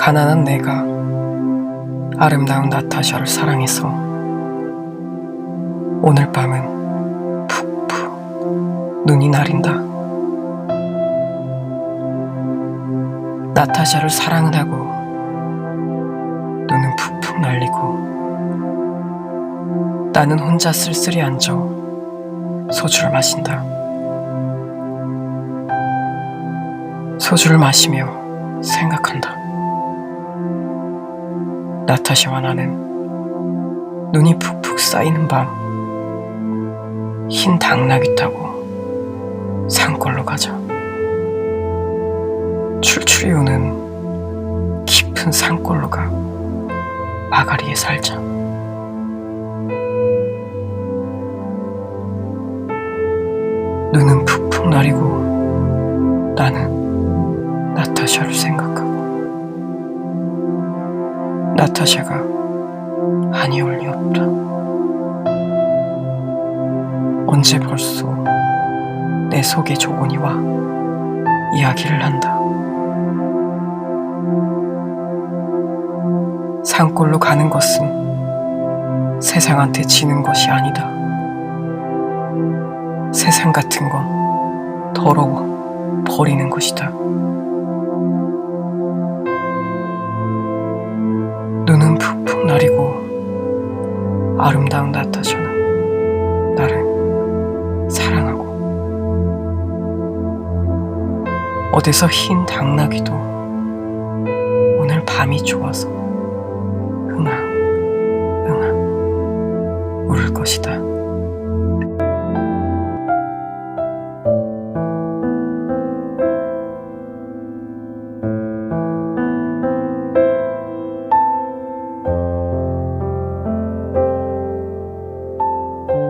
가난한 내가 아름다운 나타샤를 사랑해서 오늘 밤은 푹푹 눈이 나린다. 나타샤를 사랑은 하고 눈은 푹푹 날리고 나는 혼자 쓸쓸히 앉아 소주를 마신다. 소주를 마시며 생각한다. 나타샤와 나는 눈이 푹푹 쌓이는 밤, 흰 당나귀 타고 산골로 가자. 출출이 오는 깊은 산골로 가 마가리에 살자. 눈은 푹푹 나리고 나는 나타샤를 생각하고 나타샤가 아니올 리 없다. 언제 벌써 내 속에 조곤이 와 이야기를 한다. 산골로 가는 것은 세상한테 지는 것이 아니다. 세상 같은 건 더러워 버리는 것이다. 나리고 아름다운 나타샤는 나를 사랑하고 어디서 흰 당나귀도 오늘 밤이 좋아서 응아 응아 울 것이다.